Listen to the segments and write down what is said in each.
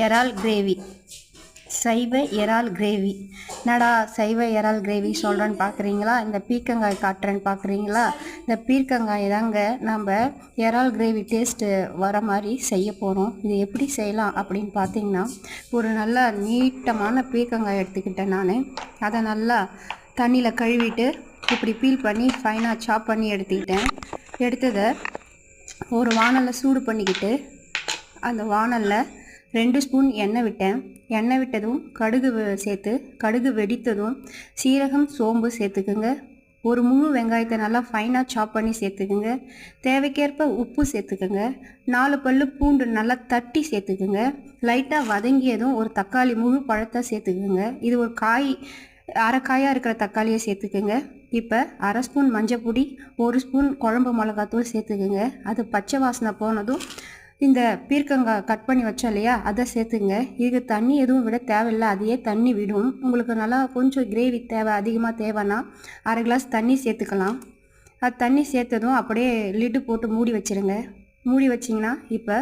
Errol gravy. சைவ இறால் gravy. என்னடா சைவ இறால் கிரேவி சொல்கிறேன்னு பார்க்குறீங்களா இந்த பீர்க்கங்காய் காட்டுறேன்னு பார்க்குறீங்களா இந்த பீர்க்கங்காய் தாங்க நம்ம இறால் கிரேவி டேஸ்ட்டு வர மாதிரி செய்ய போகிறோம் இது எப்படி செய்யலாம் அப்படின்னு பார்த்தீங்கன்னா ஒரு நல்ல நீட்டமான பீர்க்கங்காய் எடுத்துக்கிட்டேன் நான். அதை நல்லா தண்ணியில் கழுவிட்டு இப்படி பீல் பண்ணி ஃபைனாக சாப் பண்ணி எடுத்துக்கிட்டேன். எடுத்ததை ஒரு வானலில் சூடு பண்ணிக்கிட்டு அந்த வானலில் ரெண்டு ஸ்பூன் எண்ணெய் விட்டேன். எண்ணெய் விட்டதும் கடுகு சேர்த்து கடுகு வெடித்ததும் சீரகம் சோம்பு சேர்த்துக்குங்க. ஒரு முழு வெங்காயத்தை நல்லா ஃபைனாக சாப் பண்ணி சேர்த்துக்குங்க. தேவைக்கேற்ப உப்பு சேர்த்துக்குங்க. நாலு பல்லு பூண்டு நல்லா தட்டி சேர்த்துக்குங்க. லைட்டாக வதங்கியதும் ஒரு தக்காளி முழு பழத்தை சேர்த்துக்குங்க. இது ஒரு காய் அரைக்காயாக இருக்கிற தக்காளியை சேர்த்துக்குங்க. இப்போ அரை ஸ்பூன் மஞ்சப்பொடி ஒரு ஸ்பூன் குழம்பு மிளகாத்தூள் சேர்த்துக்குங்க. அது பச்சை வாசனை போனதும் இந்த பீர்க்கங்காய் கட் பண்ணி வச்சோம் இல்லையா அதை சேர்த்துங்க இதுக்கு தண்ணி எதுவும் விட தேவையில்லை அதையே தண்ணி விடும். உங்களுக்கு நல்லா கொஞ்சம் கிரேவி தேவை அதிகமாக தேவைன்னா அரை கிளாஸ் தண்ணி சேர்த்துக்கலாம். அது தண்ணி சேர்த்ததும் அப்படியே லிட்டு போட்டு மூடி வச்சுருங்க. மூடி வச்சிங்கன்னா இப்போ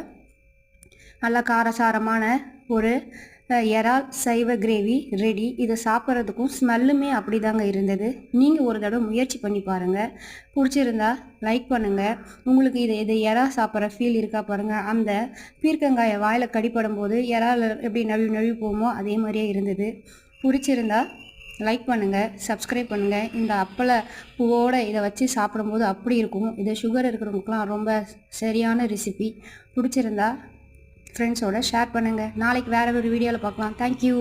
நல்லா காரசாரமான ஒரு இறால் சைவ கிரேவி ரெடி இதை சாப்பிட்றதுக்கும் ஸ்மெல்லுமே அப்படி தாங்க இருந்தது. நீங்கள் ஒரு தடவை முயற்சி பண்ணி பாருங்கள் பிடிச்சிருந்தா லைக் பண்ணுங்கள் உங்களுக்கு இது இது இறா சாப்பிட்ற ஃபீல் இருக்கா பாருங்கள் அந்த பீர்க்கங்காயை வாயில் கடிப்படும் போது இறால் எப்படி நழுவி நழுவி போகுமோ அதே மாதிரியே இருந்தது. பிடிச்சிருந்தா லைக் பண்ணுங்கள் சப்ஸ்கிரைப் பண்ணுங்கள் இந்த அப்பள பூவோடு இதை வச்சு சாப்பிடும்போது அப்படி இருக்கும். இது சுகர் இருக்கிறவங்களுக்குலாம் ரொம்ப சரியான ரெசிபி பிடிச்சிருந்தா ஃப்ரெண்ட்ஸோட ஷேர் பண்ணுங்கள் நாளைக்கு வேறு ஒரு வீடியோவில் பார்க்கலாம். தேங்க்யூ